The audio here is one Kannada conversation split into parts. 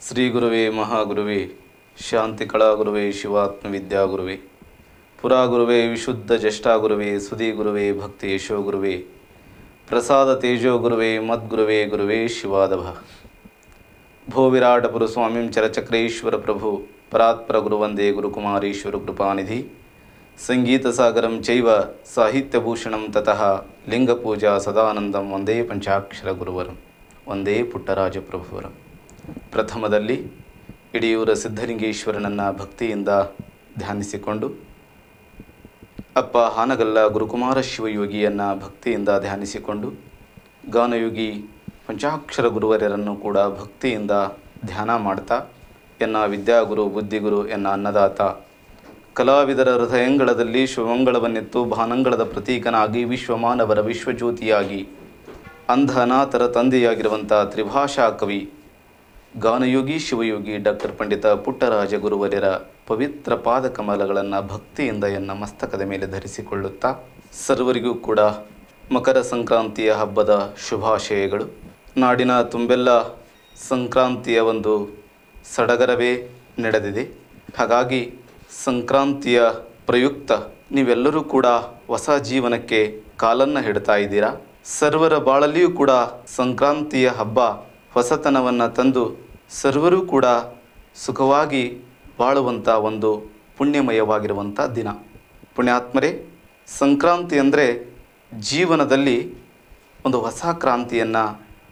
ಶ್ರೀ ಗುರುವೇ ಮಹಾಗುರುವೇ ಶಾಂತಿ ಕಳಾಗುರುವೇ ಶಿವಾತ್ಮ ವಿದ್ಯಾಗುರುವೇ ಪುರಾಗುರುವೇ ವಿಶುದ್ಧ ಜ್ಯೇಷ್ಠಾಗುರುವೇ ಸುಧಿ ಗುರುವೇ ಭಕ್ತಿ ಯಶೋ ಗುರುವೇ ಪ್ರಸಾದ ತೇಜೋ ಗುರುವೇ ಮದ್ಗುರುವೇ ಗುರುವೇ ಶಿವಾದಭ ಭೋ ವಿರಾಟ ಪುರು ಸ್ವಾಮಿಂ ಚರಚಕ್ರೇಶ್ವರ ಪ್ರಭು ಪರಾತ್ಪರ ಗುರುವಂದೇ ಗುರುಕುಮಾರೀಶ್ವರ ಕೃಪಾನಿಧಿ ಸಂಗೀತ ಸಾಗರಂ ಚೈವ ಸಾಹಿತ್ಯಭೂಷಣಂ ತತಃ ಲಿಂಗಪೂಜಾ ಸದಾನಂದಂ ಒಂದೇ ಪಂಚಾಕ್ಷರ ಗುರುವರಂ ಒಂದೇ ಪುಟ್ಟರಾಜ ಪ್ರಭುವರಂ ಪ್ರಥಮದಲ್ಲಿ ಇಡಿಯೂರ ಸಿದ್ಧಲಿಂಗೇಶ್ವರನನ್ನು ಭಕ್ತಿಯಿಂದ ಧ್ಯಾನಿಸಿಕೊಂಡು, ಅಪ್ಪ ಹಾನಗಲ್ಲ ಗುರುಕುಮಾರ ಶಿವಯೋಗಿಯನ್ನು ಭಕ್ತಿಯಿಂದ ಧ್ಯಾನಿಸಿಕೊಂಡು, ಗಾನಯೋಗಿ ಪಂಚಾಕ್ಷರ ಗುರುವರ್ಯರನ್ನು ಕೂಡ ಭಕ್ತಿಯಿಂದ ಧ್ಯಾನ ಮಾಡ್ತಾ, ಎನ್ನ ವಿದ್ಯಾಗುರು, ಬುದ್ಧಿಗುರು, ಎನ್ನ ಅನ್ನದಾತ. ಕಲಾವಿದರ ಹೃದಯಂಗಳದಲ್ಲಿ ಶಿವಮಂಗಳವನ್ನೆತ್ತು ಭಾನಂಗಳದ ಪ್ರತೀಕನಾಗಿ ವಿಶ್ವಮಾನವರ ವಿಶ್ವಜ್ಯೋತಿಯಾಗಿ ಅಂಧ ಅನಾಥರ ತಂದೆಯಾಗಿರುವಂಥ ತ್ರಿಭಾಷಾ ಕವಿ ಗಾನಯೋಗಿ, ಶಿವಯೋಗಿ, ಡಾಕ್ಟರ್ ಪಂಡಿತ ಪುಟ್ಟರಾಜ ಗುರುವರ್ಯರ ಪವಿತ್ರ ಪಾದ ಕಮಲಗಳನ್ನು ಭಕ್ತಿಯಿಂದ ಎನ್ನ ಮಸ್ತಕದ ಮೇಲೆ ಧರಿಸಿಕೊಳ್ಳುತ್ತಾ ಸರ್ವರಿಗೂ ಕೂಡ ಮಕರ ಸಂಕ್ರಾಂತಿಯ ಹಬ್ಬದ ಶುಭಾಶಯಗಳು. ನಾಡಿನ ತುಂಬೆಲ್ಲ ಸಂಕ್ರಾಂತಿಯ ಒಂದು ಸಡಗರವೇ ನಡೆದಿದೆ. ಹಾಗಾಗಿ ಸಂಕ್ರಾಂತಿಯ ಪ್ರಯುಕ್ತ ನೀವೆಲ್ಲರೂ ಕೂಡ ಹೊಸ ಜೀವನಕ್ಕೆ ಕಾಲನ್ನು ಹಿಡ್ತಾ ಇದ್ದೀರಾ? ಸರ್ವರ ಬಾಳಲ್ಲಿಯೂ ಕೂಡ ಸಂಕ್ರಾಂತಿಯ ಹಬ್ಬ ಹೊಸತನವನ್ನು ತಂದು ಸರ್ವರೂ ಕೂಡ ಸುಖವಾಗಿ ಬಾಳುವಂಥ ಒಂದು ಪುಣ್ಯಮಯವಾಗಿರುವಂಥ ದಿನ. ಪುಣ್ಯಾತ್ಮರೇ, ಸಂಕ್ರಾಂತಿ ಅಂದರೆ ಜೀವನದಲ್ಲಿ ಒಂದು ಹೊಸ ಕ್ರಾಂತಿಯನ್ನು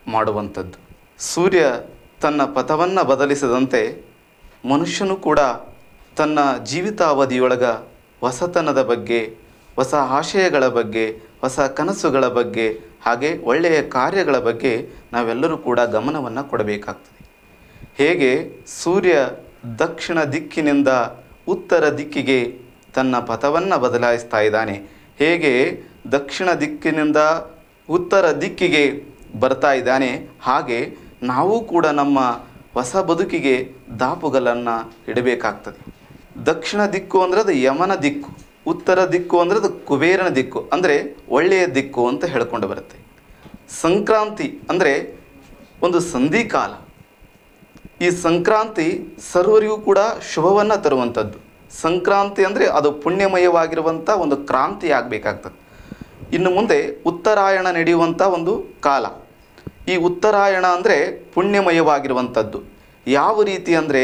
ಮಾಡುವಂಥದ್ದು. ಸೂರ್ಯ ತನ್ನ ಪಥವನ್ನು ಬದಲಿಸದಂತೆ ಮನುಷ್ಯನು ಕೂಡ ತನ್ನ ಜೀವಿತಾವಧಿಯೊಳಗ ಹೊಸತನದ ಬಗ್ಗೆ, ಹೊಸ ಆಶಯಗಳ ಬಗ್ಗೆ, ಹೊಸ ಕನಸುಗಳ ಬಗ್ಗೆ ಹಾಗೆ ಒಳ್ಳೆಯ ಕಾರ್ಯಗಳ ಬಗ್ಗೆ ನಾವೆಲ್ಲರೂ ಕೂಡ ಗಮನವನ್ನು ಕೊಡಬೇಕಾಗ್ತದೆ. ಹೇಗೆ ಸೂರ್ಯ ದಕ್ಷಿಣ ದಿಕ್ಕಿನಿಂದ ಉತ್ತರ ದಿಕ್ಕಿಗೆ ತನ್ನ ಪಥವನ್ನು ಬದಲಾಯಿಸ್ತಾ ಇದ್ದಾನೆ, ಹೇಗೆ ದಕ್ಷಿಣ ದಿಕ್ಕಿನಿಂದ ಉತ್ತರ ದಿಕ್ಕಿಗೆ ಬರ್ತಾ ಇದ್ದಾನೆ, ಹಾಗೆ ನಾವು ಕೂಡ ನಮ್ಮ ಹೊಸ ಬದುಕಿಗೆ ದಾಪುಗಲನ್ನು ಇಡಬೇಕಾಗ್ತದೆ. ದಕ್ಷಿಣ ದಿಕ್ಕು ಅಂದರೆ ಅದು ಯಮನ ದಿಕ್ಕು. ಉತ್ತರ ದಿಕ್ಕು ಅಂದರೆ ಅದು ಕುಬೇರನ ದಿಕ್ಕು, ಅಂದರೆ ಒಳ್ಳೆಯ ದಿಕ್ಕು ಅಂತ ಹೇಳ್ಕೊಂಡು ಬರುತ್ತೆ. ಸಂಕ್ರಾಂತಿ ಅಂದರೆ ಒಂದು ಸಂಧಿಕಾಲ ಈ ಸಂಕ್ರಾಂತಿ ಸರ್ವರಿಗೂ ಕೂಡ ಶುಭವನ್ನು ತರುವಂಥದ್ದು. ಸಂಕ್ರಾಂತಿ ಅಂದರೆ ಅದು ಪುಣ್ಯಮಯವಾಗಿರುವಂಥ ಒಂದು ಕ್ರಾಂತಿ ಆಗಬೇಕಾಗ್ತದೆ. ಇನ್ನು ಮುಂದೆ ಉತ್ತರಾಯಣ ನಡೆಯುವಂಥ ಒಂದು ಕಾಲ. ಈ ಉತ್ತರಾಯಣ ಅಂದರೆ ಪುಣ್ಯಮಯವಾಗಿರುವಂಥದ್ದು. ಯಾವ ರೀತಿ ಅಂದರೆ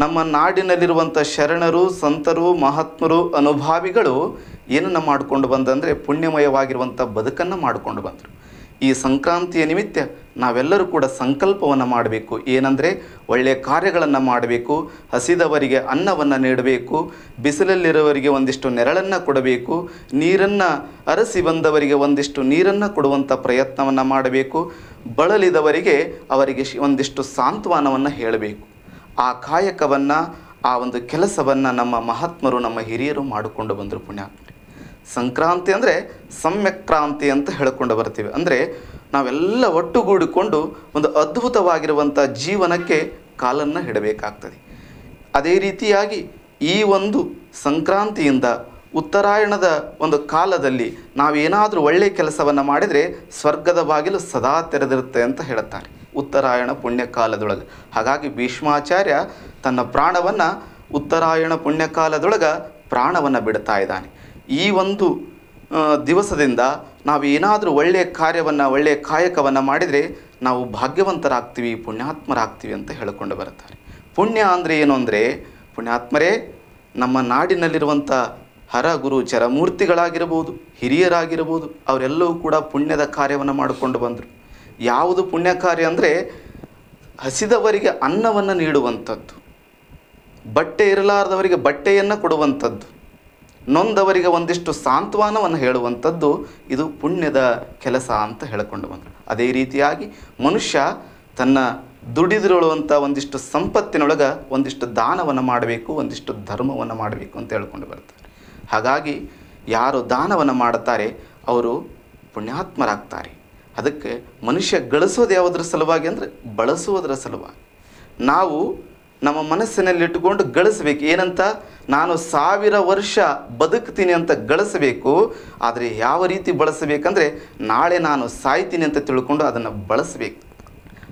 ನಮ್ಮ ನಾಡಿನಲ್ಲಿರುವಂಥ ಶರಣರು, ಸಂತರು, ಮಹಾತ್ಮರು, ಅನುಭಾವಿಗಳು ಏನನ್ನು ಮಾಡಿಕೊಂಡು ಬಂದಂದರೆ ಪುಣ್ಯಮಯವಾಗಿರುವಂಥ ಬದುಕನ್ನು ಮಾಡಿಕೊಂಡು ಬಂದರು. ಈ ಸಂಕ್ರಾಂತಿಯ ನಿಮಿತ್ತ ನಾವೆಲ್ಲರೂ ಕೂಡ ಸಂಕಲ್ಪವನ್ನು ಮಾಡಬೇಕು. ಏನಂದರೆ ಒಳ್ಳೆಯ ಕಾರ್ಯಗಳನ್ನು ಮಾಡಬೇಕು, ಹಸಿದವರಿಗೆ ಅನ್ನವನ್ನು ನೀಡಬೇಕು ಬಿಸಿಲಲ್ಲಿರುವವರಿಗೆ ಒಂದಿಷ್ಟು ನೆರಳನ್ನು ಕೊಡಬೇಕು, ನೀರನ್ನು ಅರಸಿ ಬಂದವರಿಗೆ ಒಂದಿಷ್ಟು ನೀರನ್ನು ಕೊಡುವಂಥ ಪ್ರಯತ್ನವನ್ನು ಮಾಡಬೇಕು, ಬಳಲಿದವರಿಗೆ ಅವರಿಗೆ ಒಂದಿಷ್ಟು ಸಾಂತ್ವನವನ್ನು ಹೇಳಬೇಕು. ಆ ಕಾಯಕವನ್ನು, ಆ ಒಂದು ಕೆಲಸವನ್ನು ನಮ್ಮ ಮಹಾತ್ಮರು, ನಮ್ಮ ಹಿರಿಯರು ಮಾಡಿಕೊಂಡು ಬಂದರು ಪುಣ್ಯ. ಸಂಕ್ರಾಂತಿ ಅಂದರೆ ಸಮ್ಯಕ್ರಾಂತಿ ಅಂತ ಹೇಳಿಕೊಂಡು ಬರ್ತೀವಿ. ಅಂದರೆ ನಾವೆಲ್ಲ ಒಟ್ಟುಗೂಡಿಕೊಂಡು ಒಂದು ಅದ್ಭುತವಾಗಿರುವಂಥ ಜೀವನಕ್ಕೆ ಕಾಲನ್ನು ಹಿಡಬೇಕಾಗ್ತದೆ ಅದೇ ರೀತಿಯಾಗಿ ಈ ಒಂದು ಸಂಕ್ರಾಂತಿಯಿಂದ ಉತ್ತರಾಯಣದ ಒಂದು ಕಾಲದಲ್ಲಿ ನಾವೇನಾದರೂ ಒಳ್ಳೆಯ ಕೆಲಸವನ್ನು ಮಾಡಿದರೆ ಸ್ವರ್ಗದ ಬಾಗಿಲು ಸದಾ ತೆರೆದಿರುತ್ತೆ ಅಂತ ಹೇಳುತ್ತಾರೆ. ಉತ್ತರಾಯಣ ಪುಣ್ಯಕಾಲದೊಳಗೆ. ಹಾಗಾಗಿ ಭೀಷ್ಮಾಚಾರ್ಯ ತನ್ನ ಪ್ರಾಣವನ್ನು ಉತ್ತರಾಯಣ ಪುಣ್ಯಕಾಲದೊಳಗೆ ಪ್ರಾಣವನ್ನು ಬಿಡ್ತಾ ಇದ್ದಾನೆ. ಈ ಒಂದು ದಿವಸದಿಂದ ನಾವು ಏನಾದರೂ ಒಳ್ಳೆಯ ಕಾರ್ಯವನ್ನು ಒಳ್ಳೆಯ ಕಾಯಕವನ್ನು ಮಾಡಿದರೆ ನಾವು ಭಾಗ್ಯವಂತರಾಗ್ತೀವಿ, ಪುಣ್ಯಾತ್ಮರಾಗ್ತೀವಿ ಅಂತ ಹೇಳಿಕೊಂಡು ಬರುತ್ತಾರೆ. ಪುಣ್ಯ ಅಂದರೆ ಏನು ಅಂದರೆ, ಪುಣ್ಯಾತ್ಮರೇ ನಮ್ಮ ನಾಡಿನಲ್ಲಿರುವಂಥ ಹರ ಗುರು ಚರಮೂರ್ತಿಗಳಾಗಿರ್ಬೋದು, ಹಿರಿಯರಾಗಿರ್ಬೋದು ಅವರೆಲ್ಲವೂ ಕೂಡ ಪುಣ್ಯದ ಕಾರ್ಯವನ್ನು ಮಾಡಿಕೊಂಡು ಬಂದರು. ಯಾವುದು ಪುಣ್ಯ ಕಾರ್ಯ ಅಂದರೆ ಹಸಿದವರಿಗೆ ಅನ್ನವನ್ನು ನೀಡುವಂಥದ್ದು. ಬಟ್ಟೆ ಇರಲಾರದವರಿಗೆ ಬಟ್ಟೆಯನ್ನು ಕೊಡುವಂಥದ್ದು. ನೊಂದವರಿಗೆ ಒಂದಿಷ್ಟು ಸಾಂತ್ವನವನ್ನು ಹೇಳುವಂಥದ್ದು ಇದು ಪುಣ್ಯದ ಕೆಲಸ ಅಂತ ಹೇಳಿಕೊಂಡು ಬಂದರು. ಅದೇ ರೀತಿಯಾಗಿ ಮನುಷ್ಯ ತನ್ನ ದುಡಿದಿರುವಂಥ ಒಂದಿಷ್ಟು ಸಂಪತ್ತಿನೊಳಗೆ ಒಂದಿಷ್ಟು ದಾನವನ್ನು ಮಾಡಬೇಕು, ಒಂದಿಷ್ಟು ಧರ್ಮವನ್ನು ಮಾಡಬೇಕು ಅಂತ ಹೇಳ್ಕೊಂಡು ಬರ್ತಾರೆ. ಹಾಗಾಗಿ ಯಾರು ದಾನವನ್ನು ಮಾಡುತ್ತಾರೆ, ಅವರು ಪುಣ್ಯಾತ್ಮರಾಗ್ತಾರೆ. ಅದಕ್ಕೆ ಮನುಷ್ಯ ಗಳಿಸೋದು ಯಾವುದರ ಸಲುವಾಗಿ ಅಂದರೆ ಬಳಸುವುದರ ಸಲುವಾಗಿ. ನಾವು ನಮ್ಮ ಮನಸ್ಸಿನಲ್ಲಿಟ್ಟುಕೊಂಡು ಗಳಿಸ್ಬೇಕು. ಏನಂತ? ನಾನು ಸಾವಿರ ವರ್ಷ ಬದುಕ್ತೀನಿ ಅಂತ ಗಳಿಸಬೇಕು. ಆದರೆ ಯಾವ ರೀತಿ ಬಳಸಬೇಕಂದ್ರೆ ನಾಳೆ ನಾನು ಸಾಯ್ತೀನಿ ಅಂತ ತಿಳ್ಕೊಂಡು ಅದನ್ನು ಬಳಸಬೇಕು.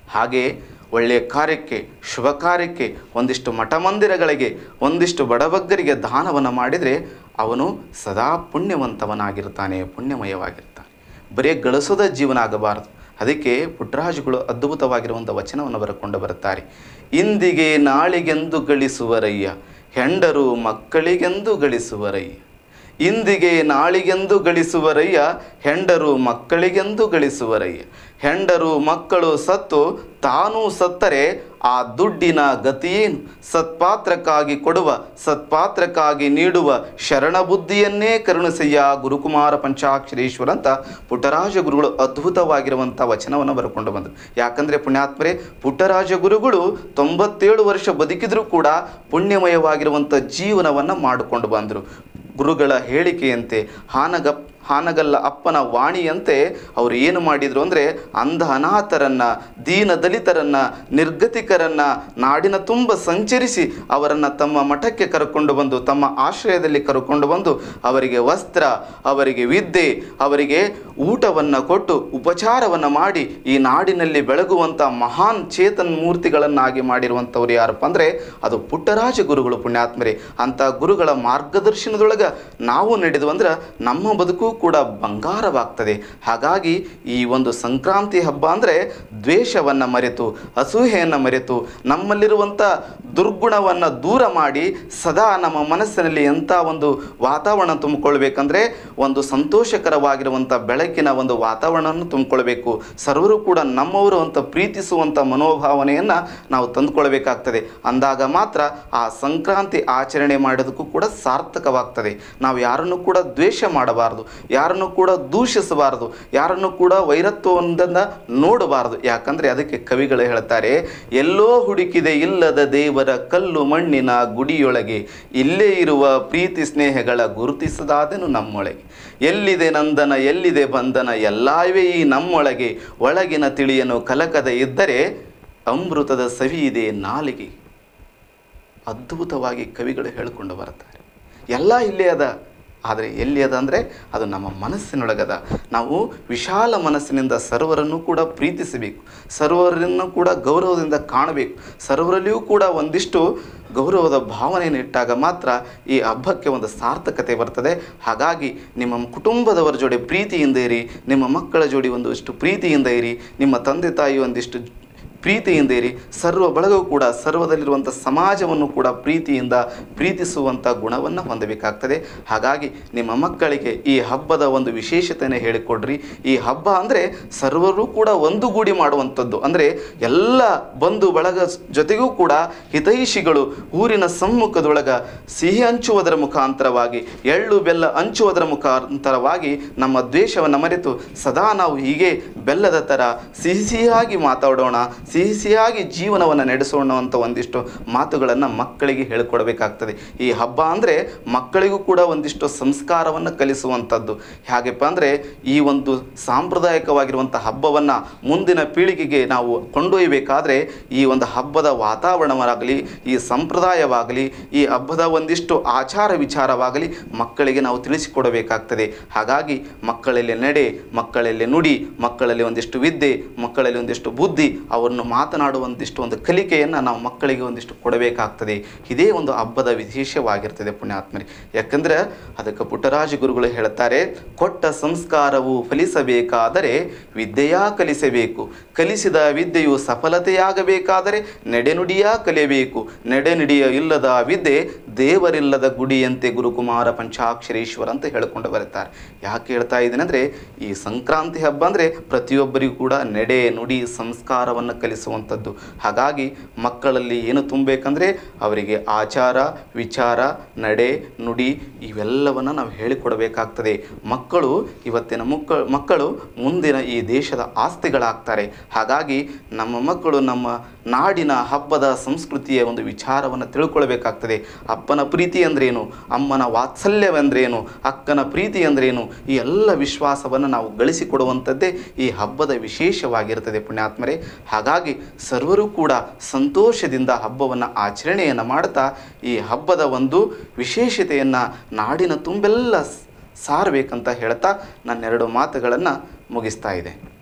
ಹಾಗೆ ಒಳ್ಳೆಯ ಕಾರ್ಯಕ್ಕೆ, ಶುಭ ಕಾರ್ಯಕ್ಕೆ, ಒಂದಿಷ್ಟು ಮಠ ಮಂದಿರಗಳಿಗೆ, ಒಂದಿಷ್ಟು ಬಡಬಗ್ಗರಿಗೆ ದಾನವನ್ನು ಮಾಡಿದರೆ ಅವನು ಸದಾ ಪುಣ್ಯವಂತವನಾಗಿರ್ತಾನೆ, ಪುಣ್ಯಮಯವಾಗಿರ್ತಾನೆ. ಬರೀ ಗಳಿಸೋದ ಜೀವನ ಆಗಬಾರದು. ಅದಕ್ಕೆ ಪುಟ್ಟರಾಜುಗಳು ಅದ್ಭುತವಾಗಿರುವಂಥ ವಚನವನ್ನು ಬರಕೊಂಡು ಬರುತ್ತಾರೆ. ಇಂದಿಗೆ ನಾಳಿಗೆಂದು ಗಳಿಸುವರಯ್ಯ, ಹೆಂಡರು ಮಕ್ಕಳಿಗೆಂದು ಗಳಿಸುವರಯ್ಯ. ಇಂದಿಗೆ ನಾಳಿಗೆಂದು ಗಳಿಸುವರಯ್ಯ, ಹೆಂಡರು ಮಕ್ಕಳಿಗೆಂದು ಗಳಿಸುವರಯ್ಯ. ಹೆಂಡರು ಮಕ್ಕಳು ಸತ್ತು ತಾನೂ ಸತ್ತರೆ ಆ ದುಡ್ಡಿನ ಗತಿಯೇನು? ಸತ್ಪಾತ್ರಕ್ಕಾಗಿ ಕೊಡುವ, ಸತ್ಪಾತ್ರಕ್ಕಾಗಿ ನೀಡುವ ಶರಣ ಬುದ್ಧಿಯನ್ನೇ ಕರುಣಿಸಯ್ಯ ಗುರುಕುಮಾರ ಪಂಚಾಕ್ಷರೇಶ್ವರ ಅಂತ ಪುಟ್ಟರಾಜ ಗುರುಗಳು ಅದ್ಭುತವಾಗಿರುವಂಥ ವಚನವನ್ನು ಬರ್ಕೊಂಡು ಬಂದರು. ಯಾಕಂದರೆ ಪುಣ್ಯಾತ್ಮರೇ ಪುಟ್ಟರಾಜ ಗುರುಗಳು ತೊಂಬತ್ತೇಳು ವರ್ಷ ಬದುಕಿದರೂ ಕೂಡ ಪುಣ್ಯಮಯವಾಗಿರುವಂಥ ಜೀವನವನ್ನು ಮಾಡಿಕೊಂಡು ಬಂದರು. ಗುರುಗಳ ಹೇಳಿಕೆಯಂತೆ ಹಾನಗ ಹಾನಗಲ್ಲ ಅಪ್ಪನ ವಾಣಿಯಂತೆ ಅವರು ಏನು ಮಾಡಿದರು ಅಂದರೆ ಅಂಧ ಅನಾಥರನ್ನು ದೀನ ದಲಿತರನ್ನು ನಿರ್ಗತಿಕರನ್ನು, ನಾಡಿನ ತುಂಬ ಸಂಚರಿಸಿ ಅವರನ್ನು ತಮ್ಮ ಮಠಕ್ಕೆ ಕರ್ಕೊಂಡು ಬಂದು, ತಮ್ಮ ಆಶ್ರಯದಲ್ಲಿ ಕರ್ಕೊಂಡು ಬಂದು ಅವರಿಗೆ ವಸ್ತ್ರ, ಅವರಿಗೆ ವಿದ್ಯೆ, ಅವರಿಗೆ ಊಟವನ್ನು ಕೊಟ್ಟು ಉಪಚಾರವನ್ನು ಮಾಡಿ ಈ ನಾಡಿನಲ್ಲಿ ಬೆಳಗುವಂಥ ಮಹಾನ್ ಚೇತನ್ ಮೂರ್ತಿಗಳನ್ನಾಗಿ ಮಾಡಿರುವಂಥವ್ರು ಯಾರಪ್ಪ ಅಂದರೆ ಅದು ಪುಟ್ಟರಾಜ ಗುರುಗಳು ಪುಣ್ಯಾತ್ಮರೇ. ಅಂಥ ಗುರುಗಳ ಮಾರ್ಗದರ್ಶನದೊಳಗೆ ನಾವು ನಡೆದು ಅಂದ್ರೆ ನಮ್ಮ ಬದುಕು ಕೂಡ ಬಂಗಾರವಾಗ್ತದೆ. ಹಾಗಾಗಿ ಈ ಒಂದು ಸಂಕ್ರಾಂತಿ ಹಬ್ಬ ಅಂದರೆ ದ್ವೇಷವನ್ನು ಮರೆತು ಅಸೂಹೆಯನ್ನು ಮರೆತು ನಮ್ಮಲ್ಲಿರುವಂಥ ದುರ್ಗುಣವನ್ನು ದೂರ ಮಾಡಿ ಸದಾ ನಮ್ಮ ಮನಸ್ಸಿನಲ್ಲಿ ಎಂಥ ಒಂದು ವಾತಾವರಣ ತುಂಬಿಕೊಳ್ಬೇಕಂದ್ರೆ ಒಂದು ಸಂತೋಷಕರವಾಗಿರುವಂಥ ಬೆಳಕಿನ ಒಂದು ವಾತಾವರಣವನ್ನು ತುಂಬಿಕೊಳ್ಬೇಕು ಸರ್ವರು ಕೂಡ ನಮ್ಮವರು ಅಂತ ಪ್ರೀತಿಸುವಂಥ ಮನೋಭಾವನೆಯನ್ನು ನಾವು ತಂದುಕೊಳ್ಬೇಕಾಗ್ತದೆ ಅಂದಾಗ ಮಾತ್ರ ಆ ಸಂಕ್ರಾಂತಿ ಆಚರಣೆ ಮಾಡೋದಕ್ಕೂ ಕೂಡ ಸಾರ್ಥಕವಾಗ್ತದೆ. ನಾವು ಯಾರನ್ನು ಕೂಡ ದ್ವೇಷ ಮಾಡಬಾರದು. ಯಾರನ್ನು ಕೂಡ ದೂಷಿಸಬಾರದು, ಯಾರನ್ನು ಕೂಡ ವೈರತ್ವವೊಂದನ್ನು ನೋಡಬಾರದು. ಯಾಕಂದರೆ ಅದಕ್ಕೆ ಕವಿಗಳು ಹೇಳ್ತಾರೆ, ಎಲ್ಲೋ ಹುಡುಕಿದೆ ಇಲ್ಲದ ದೇವರ ಕಲ್ಲು ಮಣ್ಣಿನ ಗುಡಿಯೊಳಗೆ, ಇಲ್ಲೇ ಇರುವ ಪ್ರೀತಿ ಸ್ನೇಹಗಳ ಗುರುತಿಸದಾದನು ನಮ್ಮೊಳಗೆ. ಎಲ್ಲಿದೆ ನಂದನ, ಎಲ್ಲಿದೆ ಬಂಧನ, ಎಲ್ಲವೇ ಈ ನಮ್ಮೊಳಗೆ. ಒಳಗಿನ ತಿಳಿಯನು ಕಲಕದ ಇದ್ದರೆ ಅಮೃತದ ಸವಿ ಇದೆ ನಾಲಿಗೆ. ಅದ್ಭುತವಾಗಿ ಕವಿಗಳು ಹೇಳಿಕೊಂಡು ಬರ್ತಾರೆ ಎಲ್ಲ ಇಲ್ಲೇ ಅದ. ಆದರೆ ಎಲ್ಲಿ ಅದ ಅಂದರೆ ಅದು ನಮ್ಮ ಮನಸ್ಸಿನೊಳಗದ. ನಾವು ವಿಶಾಲ ಮನಸ್ಸಿನಿಂದ ಸರ್ವರನ್ನು ಕೂಡ ಪ್ರೀತಿಸಬೇಕು. ಸರ್ವರನ್ನು ಕೂಡ ಗೌರವದಿಂದ ಕಾಣಬೇಕು. ಸರ್ವರಲ್ಲಿಯೂ ಕೂಡ ಒಂದಿಷ್ಟು ಗೌರವದ ಭಾವನೆಯನ್ನು ಇಟ್ಟಾಗ ಮಾತ್ರ ಈ ಹಬ್ಬಕ್ಕೆ ಒಂದು ಸಾರ್ಥಕತೆ ಬರ್ತದೆ. ಹಾಗಾಗಿ ನಿಮ್ಮ ಕುಟುಂಬದವರ ಜೋಡಿ ಪ್ರೀತಿಯಿಂದ ಇರಿ, ನಿಮ್ಮ ಮಕ್ಕಳ ಜೋಡಿ ಒಂದಿಷ್ಟು ಪ್ರೀತಿಯಿಂದ ಇರಿ, ನಿಮ್ಮ ತಂದೆ ತಾಯಿ ಒಂದಿಷ್ಟು ಪ್ರೀತಿಯಿಂದ ಇರಿ ಸರ್ವ ಬಳಗವು ಕೂಡ ಸರ್ವದಲ್ಲಿರುವಂಥ ಸಮಾಜವನ್ನು ಕೂಡ ಪ್ರೀತಿಯಿಂದ ಪ್ರೀತಿಸುವಂಥ ಗುಣವನ್ನು ಹೊಂದಬೇಕಾಗ್ತದೆ. ಹಾಗಾಗಿ ನಿಮ್ಮ ಮಕ್ಕಳಿಗೆ ಈ ಹಬ್ಬದ ಒಂದು ವಿಶೇಷತೆಯನ್ನು ಹೇಳಿಕೊಡ್ರಿ. ಈ ಹಬ್ಬ ಅಂದರೆ ಸರ್ವರು ಕೂಡ ಒಂದುಗೂಡಿ ಮಾಡುವಂಥದ್ದು. ಅಂದರೆ ಎಲ್ಲ ಬಂಧು ಬಳಗ ಜೊತೆಗೂ ಕೂಡ ಹಿತೈಷಿಗಳು ಊರಿನ ಸಮ್ಮುಖದೊಳಗ ಸಿಹಿ ಹಂಚುವುದರ ಮುಖಾಂತರವಾಗಿ, ಎಳ್ಳು ಬೆಲ್ಲ ಹಂಚುವುದರ ಮುಖಾಂತರವಾಗಿ ನಮ್ಮ ದ್ವೇಷವನ್ನು ಮರೆತು ಸದಾ ನಾವು ಹೀಗೆ ಬೆಲ್ಲದ ಥರ ಸಿಹಿ ಸಿಹಿಯಾಗಿ ಮಾತಾಡೋಣ. ಸಿಹಿ ಸಿಹಿಯಾಗಿ ಜೀವನವನ್ನು ನಡೆಸೋಣ ಅಂತ ಒಂದಿಷ್ಟು ಮಾತುಗಳನ್ನು ಮಕ್ಕಳಿಗೆ ಹೇಳಿಕೊಡಬೇಕಾಗ್ತದೆ. ಈ ಹಬ್ಬ ಅಂದರೆ ಮಕ್ಕಳಿಗೂ ಕೂಡ ಒಂದಿಷ್ಟು ಸಂಸ್ಕಾರವನ್ನು ಕಲಿಸುವಂಥದ್ದು ಹೇಗಪ್ಪ ಅಂದರೆ ಈ ಒಂದು ಸಾಂಪ್ರದಾಯಿಕವಾಗಿರುವಂಥ ಹಬ್ಬವನ್ನು ಮುಂದಿನ ಪೀಳಿಗೆಗೆ ನಾವು ಕೊಂಡೊಯ್ಯಬೇಕಾದ್ರೆ ಈ ಒಂದು ಹಬ್ಬದ ವಾತಾವರಣವಾಗಲಿ, ಈ ಸಂಪ್ರದಾಯವಾಗಲಿ, ಈ ಹಬ್ಬದ ಒಂದಿಷ್ಟು ಆಚಾರ ವಿಚಾರವಾಗಲಿ ಮಕ್ಕಳಿಗೆ ನಾವು ತಿಳಿಸಿಕೊಡಬೇಕಾಗ್ತದೆ. ಹಾಗಾಗಿ ಮಕ್ಕಳಲ್ಲಿ ನಡೆ, ಮಕ್ಕಳಲ್ಲಿ ನುಡಿ, ಮಕ್ಕಳಲ್ಲಿ ಒಂದಿಷ್ಟು ವಿದ್ಯೆ, ಮಕ್ಕಳಲ್ಲಿ ಒಂದಿಷ್ಟು ಬುದ್ಧಿ ಅವರನ್ನು ಮಾತನಾಡುವಂತಿಷ್ಟು ಒಂದು ಕಲಿಕೆಯನ್ನು ನಾವು ಮಕ್ಕಳಿಗೆ ಒಂದಿಷ್ಟು ಕೊಡಬೇಕಾಗ್ತದೆ. ಇದೇ ಒಂದು ಹಬ್ಬದ ವಿಶೇಷವಾಗಿರ್ತದೆ ಪುಣ್ಯಾತ್ಮರಿ. ಯಾಕಂದರೆ ಅದಕ್ಕೆ ಪುಟ್ಟರಾಜ ಗುರುಗಳು ಹೇಳ್ತಾರೆ, ಕೊಟ್ಟ ಸಂಸ್ಕಾರವು ಫಲಿಸಬೇಕಾದರೆ ವಿದ್ಯೆಯ ಕಲಿಸಬೇಕು. ಕಲಿಸಿದ ವಿದ್ಯೆಯು ಸಫಲತೆಯಾಗಬೇಕಾದರೆ ನಡೆನುಡಿಯ ಕಲಿಯಬೇಕು. ನಡೆನುಡಿಯ ಇಲ್ಲದ ವಿದ್ಯೆ ದೇವರಿಲ್ಲದ ಗುಡಿಯಂತೆ ಗುರುಕುಮಾರ ಪಂಚಾಕ್ಷರೇಶ್ವರ ಅಂತ ಹೇಳಿಕೊಂಡು ಬರುತ್ತಾರೆ. ಯಾಕೆ ಹೇಳ್ತಾ ಇದ್ದೀನಿ ಈ ಸಂಕ್ರಾಂತಿ ಹಬ್ಬ ಅಂದರೆ ಪ್ರತಿಯೊಬ್ಬರಿಗೂ ಕೂಡ ನಡೆ, ನುಡಿ, ಸಂಸ್ಕಾರವನ್ನು ಕಲಿಸುವಂಥದ್ದು. ಹಾಗಾಗಿ ಮಕ್ಕಳಲ್ಲಿ ಏನು ತುಂಬಬೇಕಂದ್ರೆ, ಅವರಿಗೆ ಆಚಾರ, ವಿಚಾರ, ನಡೆ, ನುಡಿ ಇವೆಲ್ಲವನ್ನು ನಾವು ಹೇಳಿಕೊಡಬೇಕಾಗ್ತದೆ. ಮಕ್ಕಳು, ಇವತ್ತಿನ ಮುಕ್ಕ, ಮಕ್ಕಳು ಮುಂದಿನ ಈ ದೇಶದ ಆಸ್ತಿಗಳಾಗ್ತಾರೆ. ಹಾಗಾಗಿ ನಮ್ಮ ಮಕ್ಕಳು ನಮ್ಮ ನಾಡಿನ ಹಬ್ಬದ ಸಂಸ್ಕೃತಿಯ ಒಂದು ವಿಚಾರವನ್ನು ತಿಳ್ಕೊಳ್ಬೇಕಾಗ್ತದೆ. ಅಪ್ಪನ ಪ್ರೀತಿ ಅಂದ್ರೇನು? ಅಮ್ಮನ ವಾತ್ಸಲ್ಯವೆಂದ್ರೇನು? ಅಕ್ಕನ ಪ್ರೀತಿ ಅಂದ್ರೇನು? ಈ ಎಲ್ಲ ವಿಶ್ವಾಸವನ್ನು ನಾವು ಗಳಿಸಿಕೊಡುವಂಥದ್ದೇ ಈ ಹಬ್ಬದ ವಿಶೇಷವಾಗಿರ್ತದೆ ಪುಣ್ಯಾತ್ಮರೇ. ಹಾಗಾಗಿ ಸರ್ವರು ಕೂಡ ಸಂತೋಷದಿಂದ ಹಬ್ಬವನ್ನು ಆಚರಣೆಯನ್ನು ಮಾಡ್ತಾ ಈ ಹಬ್ಬದ ಒಂದು ವಿಶೇಷತೆಯನ್ನು ನಾಡಿನ ತುಂಬೆಲ್ಲ ಸಾರಬೇಕಂತ ಹೇಳ್ತಾ ನನ್ನೆರಡು ಮಾತುಗಳನ್ನು ಮುಗಿಸ್ತಾ ಇದೆ